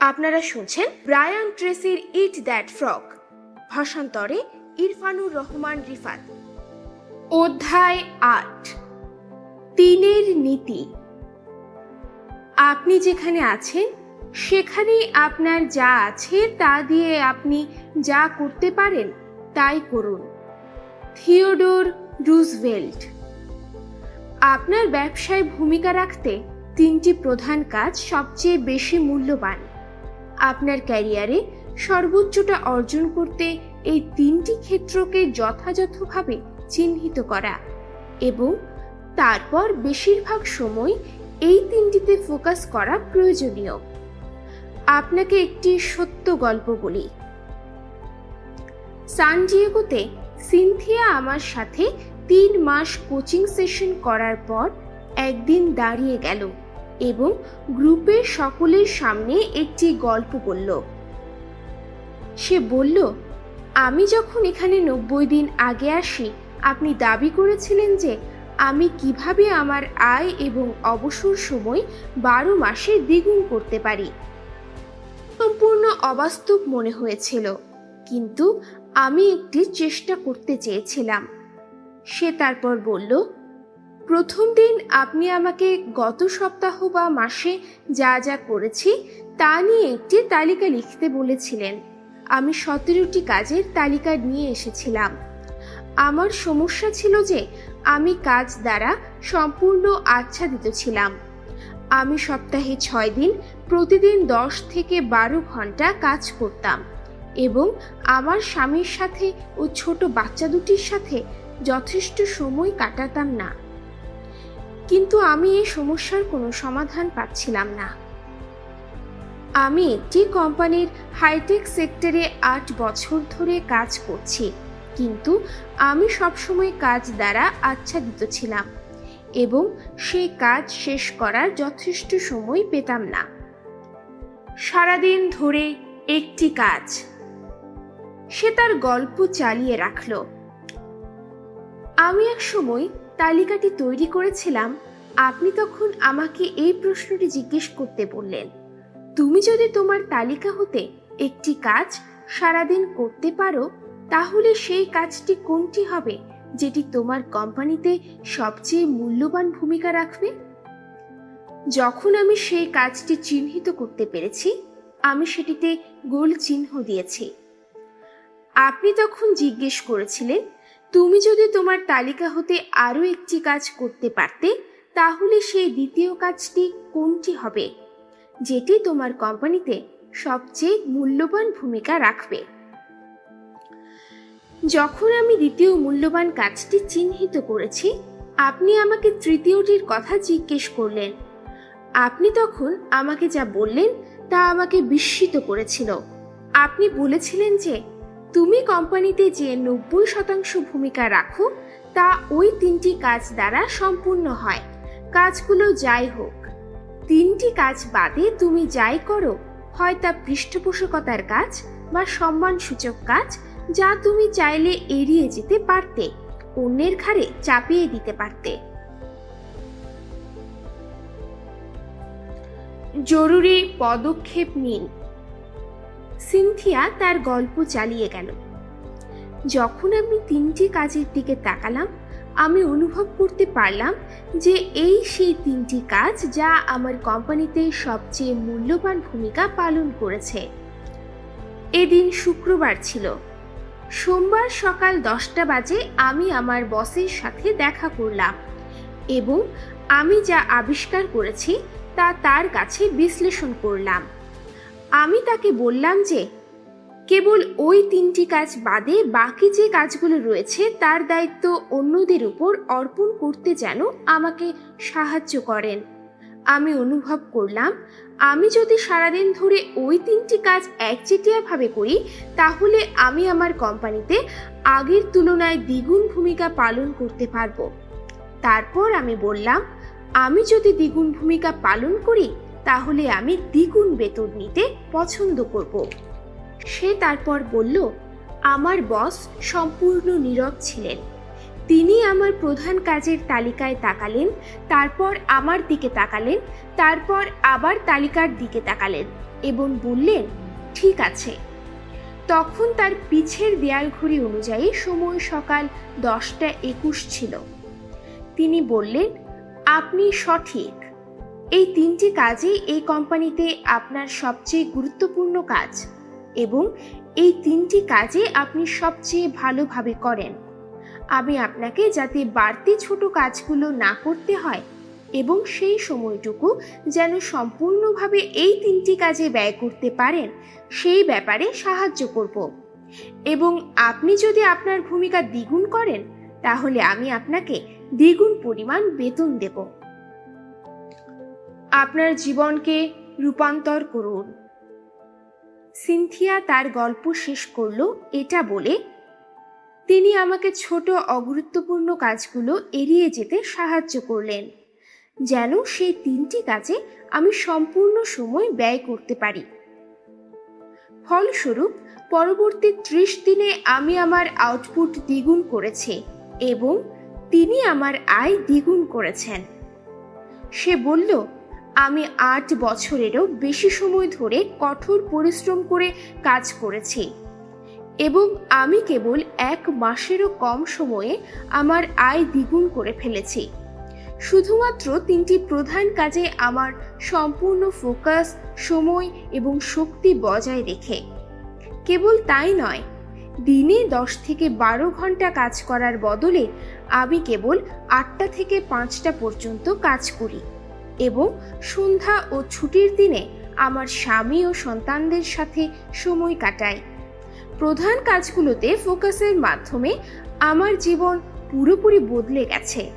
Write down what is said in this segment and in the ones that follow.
আপনারা শুনছেন ব্রায়ান ট্রেসির ইট দ্যাট ফ্রক ভাষান্তরে ইরফানুর রহমান রিফাত। অধ্যায় আট। তিনের নীতি। আপনি যেখানে আছেন, সেখানেই আপনার যা আছে তা দিয়ে আপনি যা করতে পারেন, তাই করুন। Theodore Roosevelt. আপনার ব্যবসায় ভূমিকা রাখতে তিনটি প্রধান কাজ সবচেয়ে বেশি মূল্যবান। আপনার ক্যারিয়ারে সর্বোচ্চটা অর্জন করতে এই তিনটি ক্ষেত্রকে যথাযথভাবে চিহ্নিত করা এবং তারপর বেশিরভাগ সময় এই তিনটিতে ফোকাস করা প্রয়োজনীয়। আপনাকে একটি সত্য গল্প বলি। সান ডিয়েগোতে সিনথিয়া আমার সাথে তিন মাস কোচিং সেশন করার পর একদিন দাঁড়িয়ে গেল। এবং গ্রুপের সকলের সামনে একটি গল্প বলল। সে বলল, আমি যখন এখানে নব্বই দিন আগে আসি, আপনি দাবি করেছিলেন যে আমি কীভাবে আমার আয় এবং অবসর সময় বারো মাসে দ্বিগুণ করতে পারি। সম্পূর্ণ অবাস্তব মনে হয়েছিল, কিন্তু আমি একটি চেষ্টা করতে চেয়েছিলাম। সে তারপর বলল প্রথম দিন আপনি আমাকে গত সপ্তাহ বা মাসে যা যা করেছি তা নিয়ে একটি তালিকা লিখতে বলেছিলেন। আমি সতেরোটি কাজের তালিকা নিয়ে এসেছিলাম। আমার সমস্যা ছিল যে আমি কাজ দ্বারা সম্পূর্ণ আচ্ছাদিত ছিলাম। আমি সপ্তাহে ছয় দিন, প্রতিদিন দশ থেকে বারো ঘণ্টা কাজ করতাম এবং আমার স্বামীর সাথে ও ছোট বাচ্চা দুটির সাথে যথেষ্ট সময় কাটাতাম না। কিন্তু আমি এই সমস্যার কোনো সমাধান পাচ্ছিলাম না। আমি একটি কোম্পানির হাইটেক সেক্টরে আট বছর ধরে কাজ করছি, কিন্তু আমি সবসময় কাজ দ্বারা আচ্ছাদিত ছিলাম এবং সেই কাজ শেষ করার যথেষ্ট সময় পেতাম না। সারাদিন ধরে একটি কাজ, সে তার গল্প চালিয়ে রাখল। আমি এক সময় তালিকাটি তৈরি করেছিলাম, আপনি তখন আমাকে এই প্রশ্নটি জিজ্ঞেস করতে বললেন। তুমি যদি তোমার তালিকা হতে একটি কাজ সারাদিন করতে পারো, তাহলে সেই কাজটি কোনটি হবে যেটি তোমার কোম্পানিতে সবচেয়ে মূল্যবান ভূমিকা রাখবে? যখন আমি সেই কাজটি চিহ্নিত করতে পেরেছি, আমি সেটিতে গোল চিহ্ন দিয়েছি। আপনি তখন জিজ্ঞেস করেছিলেন তুমি যদি তোমার তালিকা হতে আরও একটি কাজ করতে পারতে, তাহলে সেই দ্বিতীয় কাজটি কোনটি হবে? যেটি তোমার কোম্পানিতে সবচেয়ে মূল্যবান ভূমিকা রাখবে। যখন আমি দ্বিতীয় মূল্যবান কাজটি চিহ্নিত করেছি, আপনি আমাকে তৃতীয়টির কথা জিজ্ঞেস করলেন। আপনি তখন আমাকে যা বললেন তা আমাকে বিস্মিত করেছিল। আপনি বলেছিলেন যে তুমি কোম্পানিতে যে নব্বই শতাংশ ভূমিকা রাখো, তা ওই তিনটি কাজ দ্বারা সম্পূর্ণ হয়। কাজগুলো যাই হোক। তিনটি কাজ বাদে তুমি যাই করো, হয় তা পৃষ্ঠপোষকতার কাজ বা সম্মানসূচক কাজ, যা তুমি চাইলে এড়িয়ে যেতে পারতে, অন্যের ঘাড়ে চাপিয়ে দিতে পারতে। জরুরি পদক্ষেপ নিন। সিনথিয়া তার গল্প চালিয়ে গেল। যখন আমি তিনটি কাজের দিকে তাকালাম, আমি অনুভব করতে পারলাম যে এই সেই তিনটি কাজ যা আমার কোম্পানিতে সবচেয়ে মূল্যবান ভূমিকা পালন করেছে। এদিন শুক্রবার ছিল। সোমবার সকাল দশটা বাজে আমি আমার বসের সাথে দেখা করলাম এবং আমি যা আবিষ্কার করেছি তা তার কাছে বিশ্লেষণ করলাম। আমি তাকে বললাম যে, কেবল ওই তিনটি কাজ বাদে বাকি যে কাজগুলো রয়েছে তার দায়িত্ব অন্যদের উপর অর্পণ করতে যেন আমাকে সাহায্য করেন। আমি অনুভব করলাম, আমি যদি সারাদিন ধরে ওই তিনটি কাজ একচেটিয়াভাবে করি, তাহলে আমি আমার কোম্পানিতে আগের তুলনায় দ্বিগুণ ভূমিকা পালন করতে পারব। তারপর আমি বললাম, আমি যদি দ্বিগুণ ভূমিকা পালন করি তাহলে আমি দ্বিগুণ বেতন নিতে পছন্দ করব। সে তারপর বলল, আমার বস সম্পূর্ণ নীরব ছিলেন। তিনি আমার প্রধান কাজের তালিকায় তাকালেন, তারপর আমার দিকে তাকালেন, তারপর আবার তালিকার দিকে তাকালেন এবং বললেন, ঠিক আছে। তখন তার পিছের দেয়াল ঘড়ি অনুযায়ী সময় সকাল দশটা একুশ ছিল। তিনি বললেন, আপনি সঠিক। এই তিনটি কাজই এই কোম্পানিতে আপনার সবচেয়ে গুরুত্বপূর্ণ কাজ এবং এই তিনটি কাজে আপনি সবচেয়ে ভালোভাবে করেন। আমি আপনাকে যাতে বাড়তি ছোট কাজগুলো না করতে হয় এবং সেই সময়টুকু যেন সম্পূর্ণভাবে এই তিনটি কাজে ব্যয় করতে পারেন, সেই ব্যাপারে সাহায্য করব। এবং আপনি যদি আপনার ভূমিকা দ্বিগুণ করেন, তাহলে আমি আপনাকে দ্বিগুণ পরিমাণ বেতন দেব। আপনার জীবনকে রূপান্তর করুন। সিনথিয়া তার গল্প শেষ করল এটা বলে, তিনি আমাকে ছোট অগুরুত্বপূর্ণ কাজগুলো এড়িয়ে যেতে সাহায্য করলেন, যেন সেই তিনটি কাজে আমি সম্পূর্ণ সময় ব্যয় করতে পারি। ফলস্বরূপ, পরবর্তী ত্রিশ দিনে আমি আমার আউটপুট দ্বিগুণ করেছি এবং তিনি আমার আয় দ্বিগুণ করেছেন। সে বলল আমি আট বছরেরও বেশি সময় ধরে কঠোর পরিশ্রম করে কাজ করেছি এবং আমি কেবল এক মাসেরও কম সময়ে আমার আয় দ্বিগুণ করে ফেলেছি। শুধুমাত্র তিনটি প্রধান কাজে আমার সম্পূর্ণ ফোকাস, সময় এবং শক্তি বজায় রেখে। কেবল তাই নয়, দিনে দশ থেকে বারো ঘণ্টা কাজ করার বদলে আমি কেবল আটটা থেকে পাঁচটা পর্যন্ত কাজ করি। এবং সন্ধ্যা ও ছুটির দিনে আমার স্বামী ও সন্তানদের সাথে সময় কাটাই। প্রধান কাজগুলোতে ফোকাসের মাধ্যমে আমার জীবন পুরোপুরি বদলে গেছে।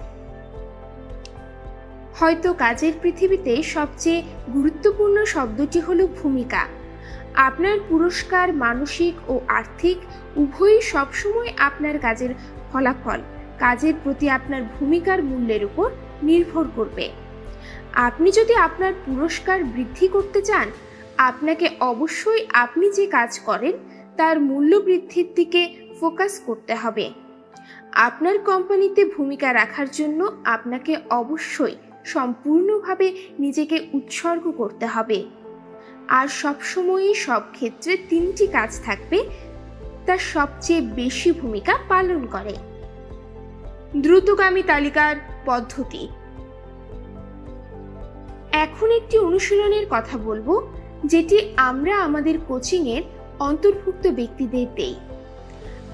হয়তো কাজের পৃথিবীতে সবচেয়ে গুরুত্বপূর্ণ শব্দটি হলো ভূমিকা। আপনার পুরস্কার মানসিক ও আর্থিক উভয়ই সবসময় আপনার কাজের ফলাফল। কাজের প্রতি আপনার ভূমিকার মূল্যের উপর নির্ভর করবে। আপনি যদি আপনার পুরস্কার বৃদ্ধি করতে চান, আপনাকে অবশ্যই আপনি যে কাজ করেন, তার মূল্য বৃদ্ধির দিকে ফোকাস করতে হবে। আপনার কোম্পানিতে ভূমিকা রাখার জন্য আপনাকে অবশ্যই সম্পূর্ণভাবে নিজেকে উৎসর্গ করতে হবে। আর সবসময়ই সব ক্ষেত্রে তিনটি কাজ থাকবে তা সবচেয়ে বেশি ভূমিকা পালন করে। দ্রুতগামী তালিকার পদ্ধতি। এখন একটি অনুশীলনের কথা বলব, যেটি আমরা আমাদের কোচিংয়ের অন্তর্ভুক্ত ব্যক্তিদের দেই।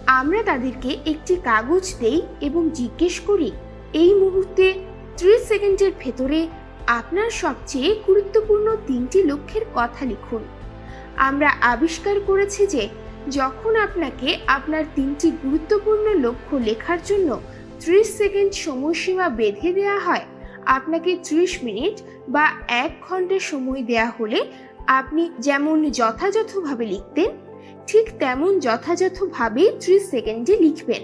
আমরা তাদেরকে একটি কাগজ দেই এবং জিজ্ঞেস করি, এই মুহূর্তে ত্রিশ সেকেন্ডের ভেতরে আপনার সবচেয়ে গুরুত্বপূর্ণ তিনটি লক্ষ্যের কথা লিখুন। আমরা আবিষ্কার করেছি যে, যখন আপনাকে আপনার তিনটি গুরুত্বপূর্ণ লক্ষ্য লেখার জন্য ত্রিশ সেকেন্ড সময়সীমা বেঁধে দেওয়া হয় আপনাকে ত্রিশ মিনিট বা এক ঘণ্টা সময় দেয়া হলে আপনি যেমন যথাযথভাবে লিখতেন, ঠিক তেমন যথাযথভাবে ত্রিশ সেকেন্ডে লিখবেন।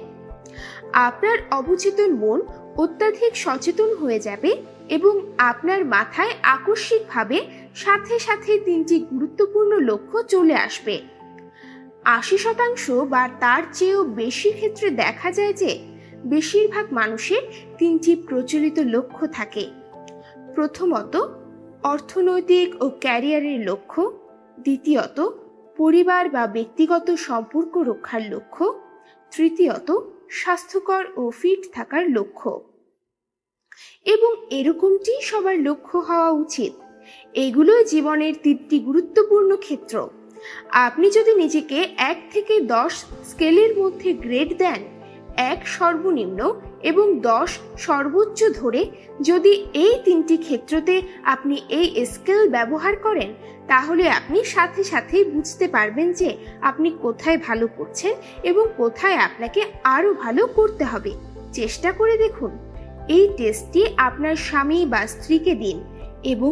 আপনার অবচেতন মন অত্যাধিক সচেতন হয়ে যাবে এবং আপনার মাথায় আকস্মিকভাবে সাথে সাথে তিনটি গুরুত্বপূর্ণ লক্ষ্য চলে আসবে। আশি শতাংশ বা তার চেয়েও বেশি ক্ষেত্রে দেখা যায় যে বেশিরভাগ মানুষের তিনটি প্রচলিত লক্ষ্য থাকে। প্রথমত, অর্থনৈতিক ও ক্যারিয়ারের লক্ষ্য। দ্বিতীয়ত, পরিবার বা ব্যক্তিগত সম্পর্ক রক্ষার লক্ষ্য। তৃতীয়ত, স্বাস্থ্যকর ও ফিট থাকার লক্ষ্য। এবং এরকমটি সবার লক্ষ্য হওয়া উচিত। এগুলোই জীবনের তিনটি গুরুত্বপূর্ণ ক্ষেত্র। আপনি যদি নিজেকে এক থেকে দশ স্কেলের মধ্যে গ্রেড দেন এক সর্বনিম্ন এবং দশ সর্বোচ্চ ধরে যদি এই তিনটি ক্ষেত্রতে আপনি এই স্কেল ব্যবহার করেন, তাহলে আপনি সাথে সাথেই বুঝতে পারবেন যে আপনি কোথায় ভালো করছেন এবং কোথায় আপনাকে আরও ভালো করতে হবে। চেষ্টা করে দেখুন। এই টেস্টটি আপনার স্বামী বা স্ত্রীকে দিন এবং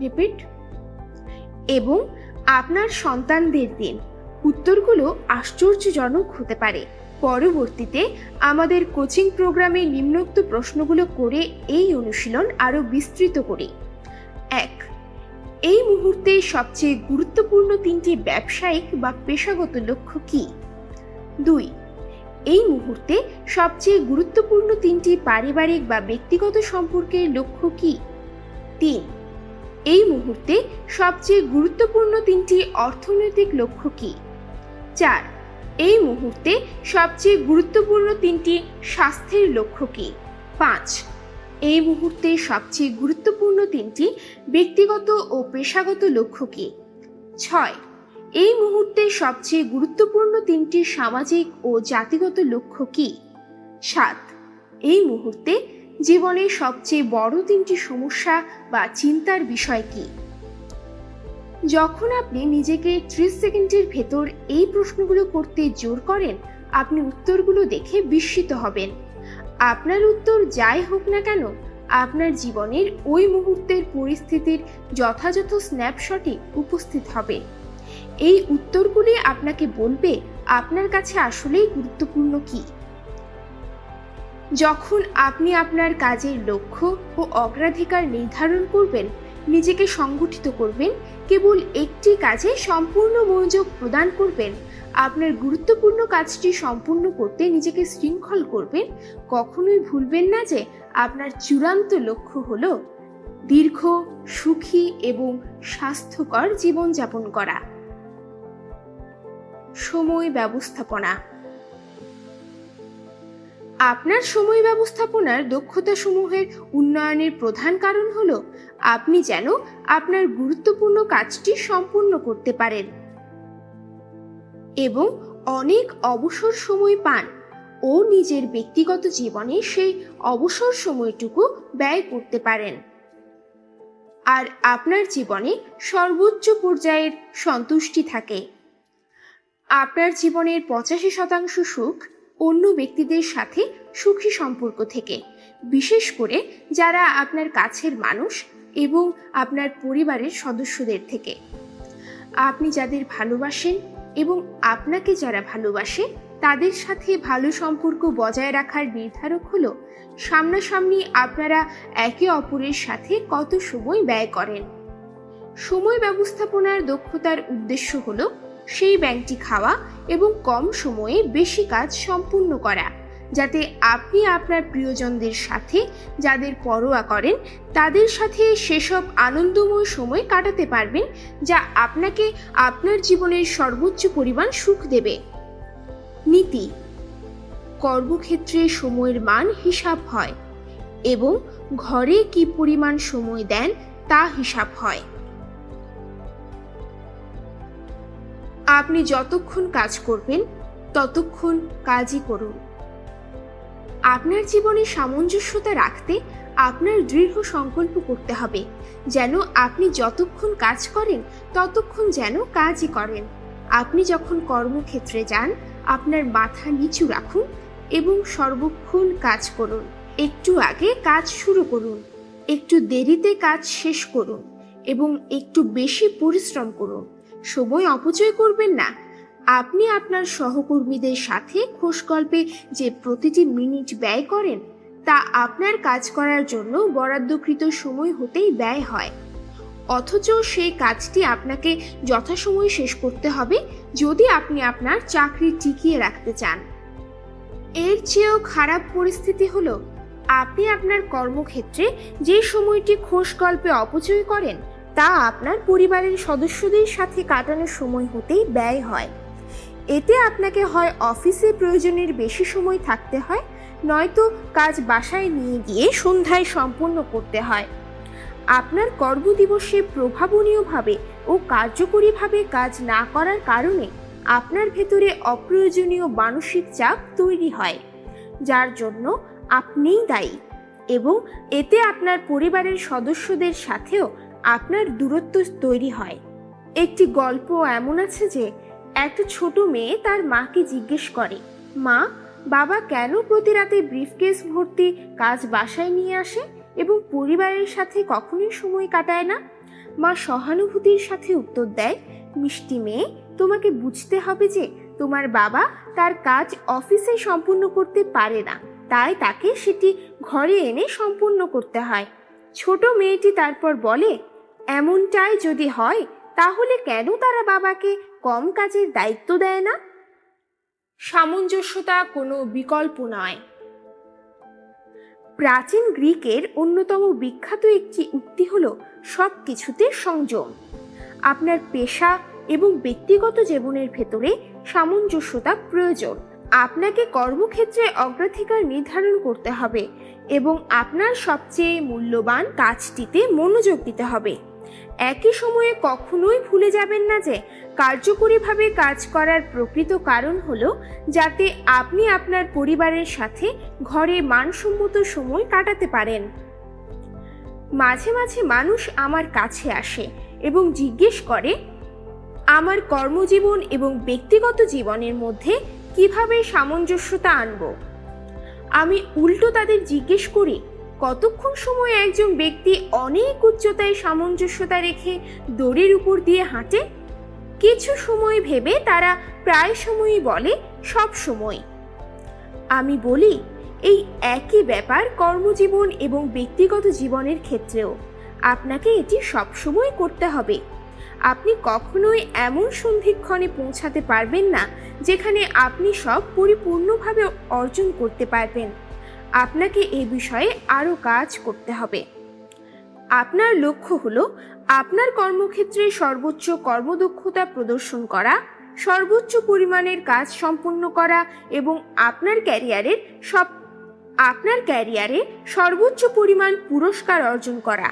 রিপিট, এবং আপনার সন্তানদের দিন। উত্তরগুলো আশ্চর্যজনক হতে পারে। পরবর্তীতে আমাদের কোচিং প্রোগ্রামে নিম্নোক্ত প্রশ্নগুলো করে এই অনুশীলন আরও বিস্তৃত করি। এক, এই মুহূর্তে সবচেয়ে গুরুত্বপূর্ণ তিনটি ব্যবসায়িক বা পেশাগত লক্ষ্য কি? দুই, এই মুহূর্তে সবচেয়ে গুরুত্বপূর্ণ তিনটি পারিবারিক বা ব্যক্তিগত সম্পর্কের লক্ষ্য কি? তিন, এই মুহূর্তে সবচেয়ে গুরুত্বপূর্ণ তিনটি অর্থনৈতিক লক্ষ্য কি? চার এই মুহূর্তে সবচেয়ে গুরুত্বপূর্ণ তিনটি স্বাস্থ্যের লক্ষ্য কি? পাঁচ। এই মুহূর্তে সবচেয়ে গুরুত্বপূর্ণ তিনটি ব্যক্তিগত ও পেশাগত লক্ষ্য কি? ছয়। এই মুহূর্তে সবচেয়ে গুরুত্বপূর্ণ তিনটি সামাজিক ও জাতিগত লক্ষ্য কি? সাত। এই মুহূর্তে জীবনের সবচেয়ে বড় তিনটি সমস্যা বা চিন্তার বিষয় কি? যখন আপনি নিজেকে ত্রিশ সেকেন্ডের ভেতর এই প্রশ্নগুলো করতে জোর করেন, আপনি উত্তরগুলো দেখে বিস্মিত হবেন। আপনার উত্তর যাই হোক না কেন, আপনার জীবনের ওই মুহূর্তের পরিস্থিতির যথাযথ স্ন্যাপশটে উপস্থিত হবে। এই উত্তরগুলি আপনাকে বলবে, আপনার কাছে আসলেই গুরুত্বপূর্ণ কি? যখন আপনি আপনার কাজের লক্ষ্য ও অগ্রাধিকার নির্ধারণ করবেন নিজেকে সংগঠিত করবেন, কেবল একটি কাজে সম্পূর্ণ মনোযোগ প্রদান করবেন। আপনার গুরুত্বপূর্ণ কাজটি সম্পূর্ণ করতে নিজেকে শৃঙ্খল করবেন। কখনোই ভুলবেন না যে আপনার চূড়ান্ত লক্ষ্য হল দীর্ঘ, সুখী এবং স্বাস্থ্যকর জীবনযাপন করা। সময় ব্যবস্থাপনা। আপনার সময় ব্যবস্থাপনার দক্ষতাসমূহের উন্নয়নের প্রধান কারণ হল, আপনি যেন আপনার গুরুত্বপূর্ণ কাজটি সম্পূর্ণ করতে পারেন। এবং অনেক অবসর সময় পান ও নিজের ব্যক্তিগত জীবনে সেই অবসর সময়টুকু ব্যয় করতে পারেন। আর আপনার জীবনে সর্বোচ্চ পর্যায়ের সন্তুষ্টি থাকে। আপনার জীবনের পঁচাশি শতাংশ সুখ অন্য ব্যক্তিদের সাথে সুখী সম্পর্ক থেকে, বিশেষ করে যারা আপনার কাছের মানুষ এবং আপনার পরিবারের সদস্যদের থেকে। আপনি যাদের ভালোবাসেন এবং আপনাকে যারা ভালোবাসে, তাদের সাথে ভালো সম্পর্ক বজায় রাখার নির্ধারক হলো, সামনাসামনি আপনারা একে অপরের সাথে কত সময় ব্যয় করেন। সময় ব্যবস্থাপনার দক্ষতার উদ্দেশ্য হলো সেই ব্যাংকটি খাওয়া এবং কম সময়ে বেশি কাজ সম্পূর্ণ করা, যাতে আপনি আপনার প্রিয়জনদের সাথে যাদের পরোয়া করেন, তাদের সাথে সেসব আনন্দময় সময় কাটাতে পারবেন, যা আপনাকে আপনার জীবনের সর্বোচ্চ পরিমাণ সুখ দেবে। নীতি, কর্মক্ষেত্রে সময়ের মান হিসাব হয় এবং ঘরে কি পরিমাণ সময় দেন তা হিসাব হয়। আপনি যতক্ষণ কাজ করবেন, ততক্ষণ কাজই করুন। আপনার জীবনে সামঞ্জস্যতা রাখতে আপনার দৃঢ় সংকল্প করতে হবে, যেন আপনি যতক্ষণ কাজ করেন, ততক্ষণ যেন কাজই করেন। আপনি যখন কর্মক্ষেত্রে যান, আপনার মাথা নিচু রাখুন এবং সর্বক্ষণ কাজ করুন। একটু আগে কাজ শুরু করুন, একটু দেরিতে কাজ শেষ করুন এবং একটু বেশি পরিশ্রম করুন। সময় অপচয় করবেন না। আপনি আপনার সহকর্মীদের সাথে খোশ গল্পে যে প্রতিটি মিনিট ব্যয় করেন, তা আপনার কাজ করার জন্য বরাদ্দকৃত সময় হতেই ব্যয় হয়। অথচ সেই কাজটি আপনাকে যথাসময়ে শেষ করতে হবে যদি আপনি আপনার চাকরি টিকিয়ে রাখতে চান। এর চেয়েও খারাপ পরিস্থিতি হলো, আপনি আপনার কর্মক্ষেত্রে যে সময়টি খোশ গল্পে অপচয় করেন তা আপনার পরিবারের সদস্যদের সাথে কাটানোর সময় হতেই ব্যয় হয়। এতে আপনাকে হয় অফিসে প্রয়োজনের বেশি সময় থাকতে হয়, নয়তো কাজ বাসায় নিয়ে গিয়ে সন্ধ্যায় সম্পন্ন করতে হয়। আপনার কর্মদিবসে প্রভাবনীয়ভাবে ও কার্যকরীভাবে কাজ না করার কারণে আপনার ভেতরে অপ্রয়োজনীয় মানসিক চাপ তৈরি হয়, যার জন্য আপনিই দায়ী। এবং এতে আপনার পরিবারের সদস্যদের সাথেও আপনার দূরত্ব তৈরি হয়। একটি গল্প এমন আছে যে একটা ছোট মেয়ে তার মাকে জিজ্ঞেস করে, মা, বাবা কেন প্রতি রাতে ব্রিফকেস ভর্তি কাজ বাসায় নিয়ে আসে এবং পরিবারের সাথে কখনোই সময় কাটায় না? মা সহানুভূতির সাথে উত্তর দেয়, মিষ্টি মেয়ে, তোমাকে বুঝতে হবে যে, তোমার বাবা তার কাজ অফিসে সম্পূর্ণ করতে পারে না, তাই তাকে সেটি ঘরে এনে সম্পূর্ণ করতে হয়। ছোট মেয়েটি তারপর বলে এমনটাই যদি হয় তাহলে কেন তারা বাবাকে কম কাজের দায়িত্ব দেয় না? সামঞ্জস্যতা কোনো বিকল্প নয়। প্রাচীন গ্রিকের অন্যতম বিখ্যাত একটি উক্তি হল সব কিছুতে সংযম। আপনার পেশা এবং ব্যক্তিগত জীবনের ভেতরে সামঞ্জস্যতা প্রয়োজন। আপনাকে কর্মক্ষেত্রে অগ্রাধিকার নির্ধারণ করতে হবে এবং আপনার সবচেয়ে মূল্যবান কাজটিতে মনোযোগ দিতে হবে। একই সময়ে কখনোই ভুলে যাবেন না যে কার্যকরীভাবে কাজ করার প্রকৃত কারণ হলো যাতে আপনি আপনার পরিবারের সাথে ঘরে মানসম্মত সময় কাটাতে পারেন। মাঝে মাঝে মানুষ আমার কাছে আসে এবং জিজ্ঞেস করে, আমার কর্মজীবন এবং ব্যক্তিগত জীবনের মধ্যে কীভাবে সামঞ্জস্যতা আনব? আমি উল্টো তাদের জিজ্ঞেস করি কতক্ষণ সময় একজন ব্যক্তি অনেক উচ্চতায় সামঞ্জস্যতা রেখে দড়ির উপর দিয়ে হাঁটে? কিছু সময় ভেবে তারা প্রায় সময়ই বলে, সব সময়। আমি বলি, এই একই ব্যাপার কর্মজীবন এবং ব্যক্তিগত জীবনের ক্ষেত্রেও। আপনাকে এটি সবসময় করতে হবে। আপনি কখনোই এমন সন্ধিক্ষণে পৌঁছাতে পারবেন না, যেখানে আপনি সব পরিপূর্ণভাবে অর্জন করতে পারবেন। আপনাকে এ বিষয়ে আরও কাজ করতে হবে। আপনার লক্ষ্য হল আপনার কর্মক্ষেত্রে সর্বোচ্চ কর্মদক্ষতা প্রদর্শন করা, সর্বোচ্চ পরিমাণের কাজ সম্পন্ন করা এবং আপনার ক্যারিয়ারের সব, আপনার ক্যারিয়ারে সর্বোচ্চ পরিমাণ পুরস্কার অর্জন করা।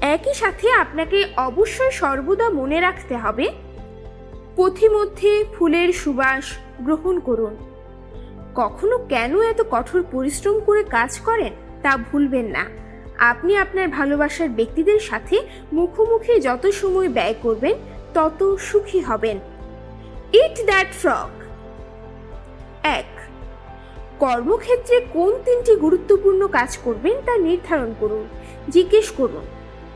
একই সাথে আপনাকে অবশ্যই সর্বদা মনে রাখতে হবে, পথিমধ্যে ফুলের সুবাস গ্রহণ করুন। কখনো কেন এত কঠোর পরিশ্রম করে কাজ করেন তা ভুলবেন না। আপনি আপনার ভালোবাসার ব্যক্তিদের সাথে মুখোমুখি যত সময় ব্যয় করবেন, তত সুখী হবেন। ইট দ্যাট ফ্রক এক, কর্মক্ষেত্রে কোন তিনটি গুরুত্বপূর্ণ কাজ করবেন তা নির্ধারণ করুন। জিজ্ঞেস করুন,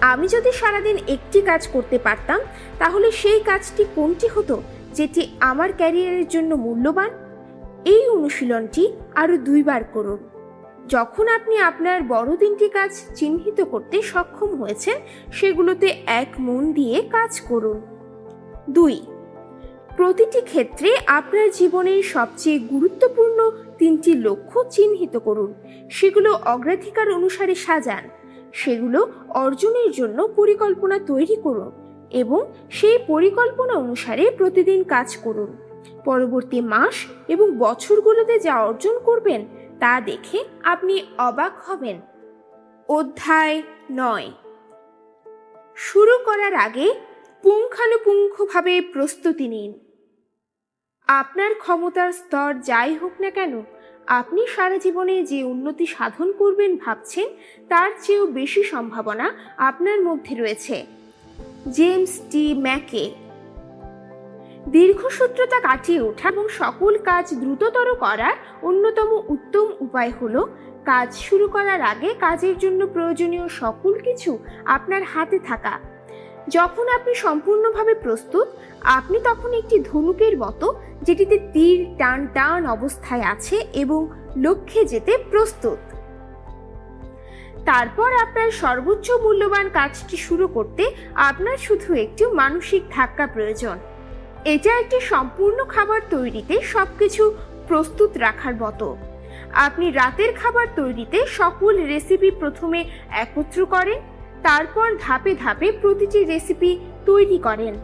আমি যদি সারাদিন একটি কাজ করতে পারতাম, তাহলে সেই কাজটি কোনটি হতো, যেটি আমার ক্যারিয়ারের জন্য মূল্যবান? এই অনুশীলনটি আরও দুইবার করুন। যখন আপনি আপনার বড় তিনটি কাজ চিহ্নিত করতে সক্ষম হয়েছেন, সেগুলোতে এক মন দিয়ে কাজ করুন। দুই, প্রতিটি ক্ষেত্রে আপনার জীবনের সবচেয়ে গুরুত্বপূর্ণ তিনটি লক্ষ্য চিহ্নিত করুন। সেগুলো অগ্রাধিকার অনুসারে সাজান। সেগুলো অর্জনের জন্য পরিকল্পনা তৈরি করুন এবং সেই পরিকল্পনা অনুসারে প্রতিদিন কাজ করুন। পরবর্তী মাস এবং বছরগুলোতে যা অর্জন করবেন তা দেখে আপনি অবাক হবেন। অধ্যায় নয়। শুরু করার আগে পুঙ্খানুপুঙ্খভাবে প্রস্তুতি নিন। আপনার ক্ষমতার স্তর যাই হোক না কেন, আপনি সারা জীবনে যে উন্নতি সাধন করবেন ভাবছেন, তার চেয়েও বেশি সম্ভাবনা আপনার মধ্যে রয়েছে। জেমস টি ম্যাকে দীর্ঘসূত্রতা কাটিয়ে ওঠা এবং সকল কাজ দ্রুততর করার অন্যতম উত্তম উপায় হলো, কাজ শুরু করার আগে কাজের জন্য প্রয়োজনীয় সকল কিছু আপনার হাতে থাকা। যখন আপনি সম্পূর্ণভাবে প্রস্তুত, আপনি তখন একটি ধনুকের মতো, যেটিতে তীর, টান টান অবস্থায় আছে এবং লক্ষ্যে যেতে প্রস্তুত। তারপর আপনার সর্বোচ্চ মূল্যবান কাজটি শুরু করতে আপনার শুধু একটি মানসিক ধাক্কা প্রয়োজন। এটা একটি সম্পূর্ণ খাবার তৈরিতে সবকিছু প্রস্তুত রাখার মতো। আপনি রাতের খাবার তৈরিতে সকল রেসিপি প্রথমে একত্র করেন, তারপর ধাপে ধাপে প্রতিটি রেসিপি তৈরি করেন।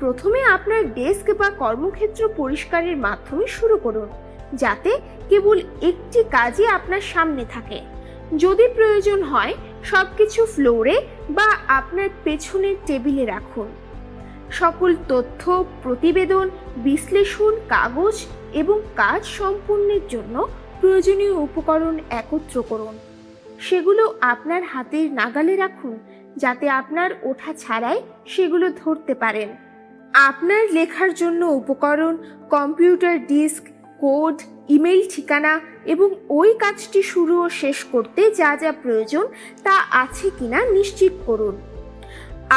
প্রথমে আপনার ডেস্ক বা কর্মক্ষেত্র পরিষ্কারের মাধ্যমে শুরু করুন, যাতে কেবল একটি কাজই আপনার সামনে থাকে। যদি প্রয়োজন হয়, সবকিছু ফ্লোরে বা আপনার পেছনের টেবিলে রাখুন। সকল তথ্য, প্রতিবেদন, বিশ্লেষণ, কাগজ এবং কাজ সম্পূর্ণের জন্য প্রয়োজনীয় উপকরণ একত্র করুন। সেগুলো আপনার হাতের নাগালে রাখুন, যাতে আপনার ওঠা ছাড়াই সেগুলো ধরতে পারেন। আপনার লেখার জন্য উপকরণ, কম্পিউটার ডিস্ক, কোড, ইমেল ঠিকানা এবং ওই কাজটি শুরু ও শেষ করতে যা যা প্রয়োজন তা আছে কিনা নিশ্চিত করুন।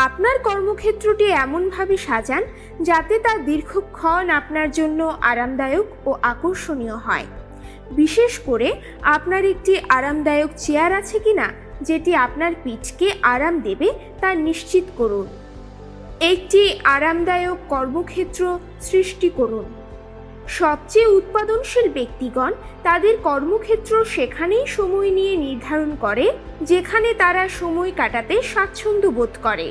আপনার কর্মক্ষেত্রটি এমনভাবে সাজান যাতে তা দীর্ঘক্ষণ আপনার জন্য আরামদায়ক ও আকর্ষণীয় হয়। বিশেষ করে আপনার একটি আরামদায়ক চেয়ার আছে কিনা, যেটি আপনার পিঠকে আরাম দেবে তা নিশ্চিত করুন। একটি আরামদায়ক কর্মক্ষেত্র সৃষ্টি করুন। সবচেয়ে উৎপাদনশীল ব্যক্তিগণ তাদের কর্মক্ষেত্র সেখানেই সময় নিয়ে নির্ধারণ করে, যেখানে তারা সময় কাটাতে স্বাচ্ছন্দ্য বোধ করে।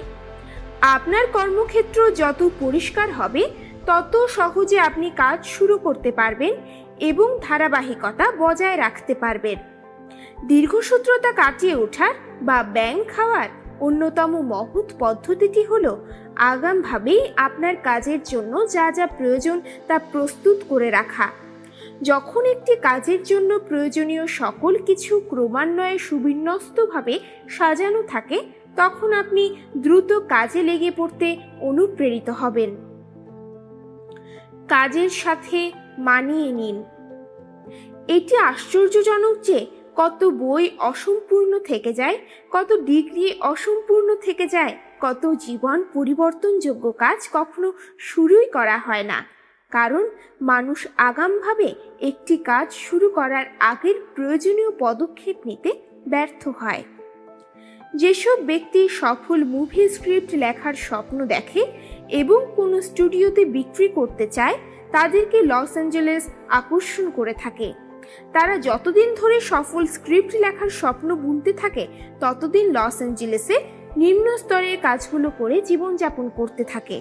আপনার কর্মক্ষেত্র যত পরিষ্কার হবে, তত সহজে আপনি কাজ শুরু করতে পারবেন এবং ধারাবাহিকতা বজায় রাখতে পারবেন। দীর্ঘসূত্রতা কাটিয়ে ওঠার বা ব্যাং খাওয়ার অন্যতম মহৎ পদ্ধতিটি হল আগামভাবেই আপনার কাজের জন্য যা যা প্রয়োজন তা প্রস্তুত করে রাখা। যখন একটি কাজের জন্য প্রয়োজনীয় সকল কিছু ক্রমান্বয়ে সুবিন্যস্তভাবে সাজানো থাকে তখন আপনি দ্রুত কাজে লেগে পড়তে অনুপ্রেরিত হবেন। কাজের সাথে মানিয়ে নিন। এটি আশ্চর্যজনক যে কত বই অসম্পূর্ণ থেকে যায়, কত ডিগ্রি অসম্পূর্ণ থেকে যায়, কত জীবন পরিবর্তনযোগ্য কাজ কখনো শুরুই করা হয় না। কারণ মানুষ আগামভাবে একটি কাজ শুরু করার আগের প্রয়োজনীয় পদক্ষেপ নিতে ব্যর্থ হয়। যেসব ব্যক্তি সফল মুভি স্ক্রিপ্ট লেখার স্বপ্ন দেখে এবং কোনো স্টুডিওতে বিক্রি করতে চায়, তাদেরকে লস অ্যাঞ্জেলেস আকর্ষণ করে থাকে। তারা যতদিন ধরে সফল স্ক্রিপ্ট লেখার স্বপ্ন বুনতে থাকে, ততদিন লস অ্যাঞ্জেলেসে নিম্ন স্তরের কাজগুলো করে জীবনযাপন করতে থাকে।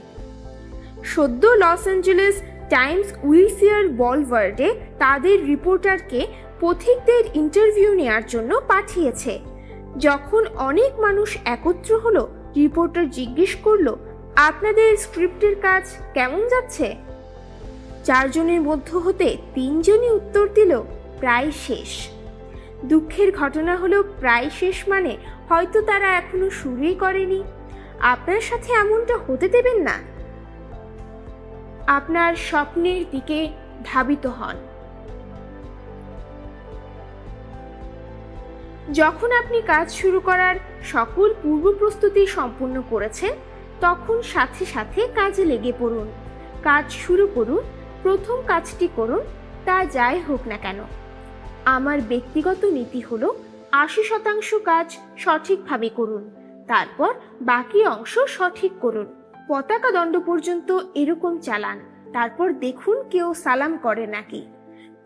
সদ্য লস অ্যাঞ্জেলেস টাইমস উইলসিয়ার বলওয়ার্ডে তাদের রিপোর্টারকে পথিকদের ইন্টারভিউ নেওয়ার জন্য পাঠিয়েছে। যখন অনেক মানুষ একত্র হলো রিপোর্টার জিজ্ঞেস করল, আপনাদের স্ক্রিপ্টের কাজ কেমন যাচ্ছে? চারজনের মধ্য হতে তিনজনই উত্তর দিল, প্রায় শেষ। দুঃখের ঘটনা হলো, প্রায় শেষ মানে হয়তো তারা এখনও শুরুই করেনি। আপনার সাথে এমনটা হতে দেবেন না। আপনার স্বপ্নের দিকে ধাবিত হন। যখন আপনি কাজ শুরু করার সকল পূর্ব প্রস্তুতি সম্পূর্ণ করেছেন, তখন সাথে সাথে কাজে লেগে পড়ুন। কাজ শুরু করুন, প্রথম কাজটি করুন, তা যাই হোক না কেন। আমার ব্যক্তিগত নীতি হলো, আশি শতাংশ কাজ সঠিকভাবে করুন, তারপর বাকি অংশ সঠিক করুন। পতাকা দণ্ড পর্যন্ত এরকম চালান, তারপর দেখুন কেউ সালাম করে নাকি।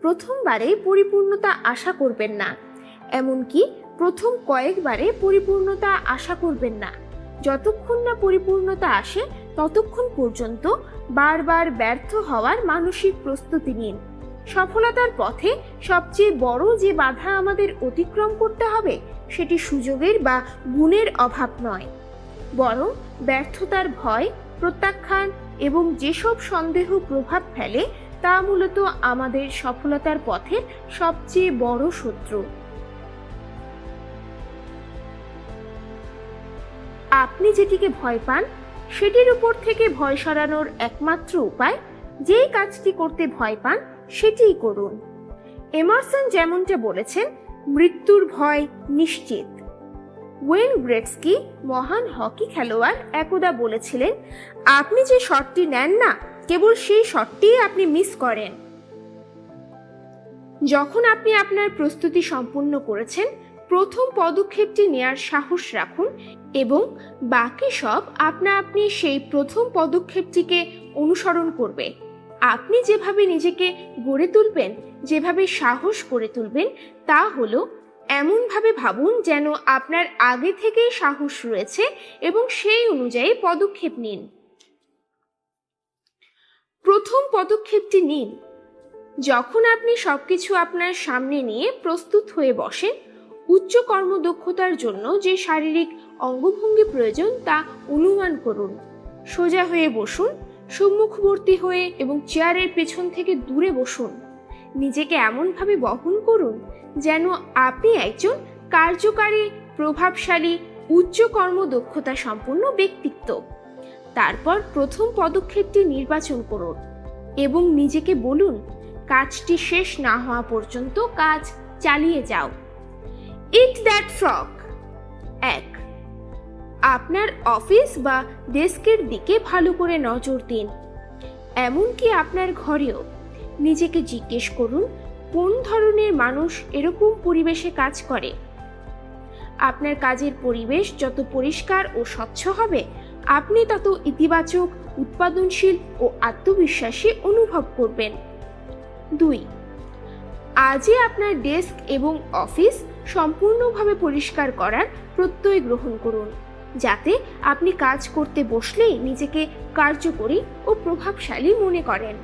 প্রথমবারে পরিপূর্ণতা আশা করবেন না এমনকি প্রথম কয়েকবারে পরিপূর্ণতা আশা করবেন না। যতক্ষণ না পরিপূর্ণতা আসে, ততক্ষণ পর্যন্ত বারবার ব্যর্থ হওয়ার মানসিক প্রস্তুতি নিন। সফলতার পথে সবচেয়ে বড় যে বাধা আমাদের অতিক্রম করতে হবে, সেটি সুযোগের বা গুণের অভাব নয়। বরং ব্যর্থতার ভয়, প্রত্যাখ্যান এবং যেসব সন্দেহ প্রভাব ফেলে, তা মূলত আমাদের সফলতার পথের সবচেয়ে বড় শত্রু। আপনি যেটিকে ভয় পান, সেটির উপর থেকে ভয় সরানোর একমাত্র উপায় যেই কাজটি করতে ভয় পান, সেটিই করুন। এমারসন যেমনটা বলেছেন, মৃত্যুর ভয় নিশ্চিত। ওয়েন গ্রেটসকি, মহান হকি খেলোয়াড়, একদা বলেছিলেন, আপনি যে শটটি নেন না, কেবল সেই শটটিই আপনি মিস করেন। যখন আপনি আপনার প্রস্তুতি সম্পূর্ণ করেছেন প্রথম পদক্ষেপটি নেয়ার সাহস রাখুন এবং বাকি সব আপনা আপনি সেই প্রথম পদক্ষেপটিকে অনুসরণ করবে। আপনি যেভাবে নিজেকে গড়ে তুলবেন, যেভাবে সাহস করে তুলবেন, তা হলো এমনভাবে ভাবুন যেন আপনার আগে থেকেই সাহস রয়েছে এবং সেই অনুযায়ী পদক্ষেপ নিন। প্রথম পদক্ষেপটি নিন। যখন আপনি সবকিছু আপনার সামনে নিয়ে প্রস্তুত হয়ে বসেন উচ্চ কর্মদক্ষতার জন্য যে শারীরিক অঙ্গভঙ্গি প্রয়োজন তা অনুমান করুন। সোজা হয়ে বসুন, সম্মুখবর্তী হয়ে এবং চেয়ারের পেছন থেকে দূরে বসুন। নিজেকে এমনভাবে বহন করুন যেন আপনি একজন কার্যকারী, প্রভাবশালী, উচ্চ কর্মদক্ষতা সম্পন্ন ব্যক্তিত্ব। তারপর প্রথম পদক্ষেপটি নির্বাচন করুন এবং নিজেকে বলুন, কাজটি শেষ না হওয়া পর্যন্ত কাজ চালিয়ে যাও। ইট দ্যাট ফ্রক এক, আপনার অফিস বা ডেস্কের দিকে ভালো করে নজর দিন। এমনকি আপনার ঘরেও নিজেকে জিজ্ঞেস করুন, কোন ধরনের মানুষ এরকম পরিবেশে কাজ করে। আপনার কাজের পরিবেশ যত পরিষ্কার ও স্বচ্ছ হবে, আপনি তত ইতিবাচক, উৎপাদনশীল ও আত্মবিশ্বাসী অনুভব করবেন। দুই, আজই আপনার ডেস্ক এবং অফিস সম্পূর্ণভাবে পরিষ্কার করার প্রত্যয় গ্রহণ করুন, যাতে আপনি কাজ করতে বসলেই নিজেকে কার্যকরী ও প্রভাবশালী মনে করেন।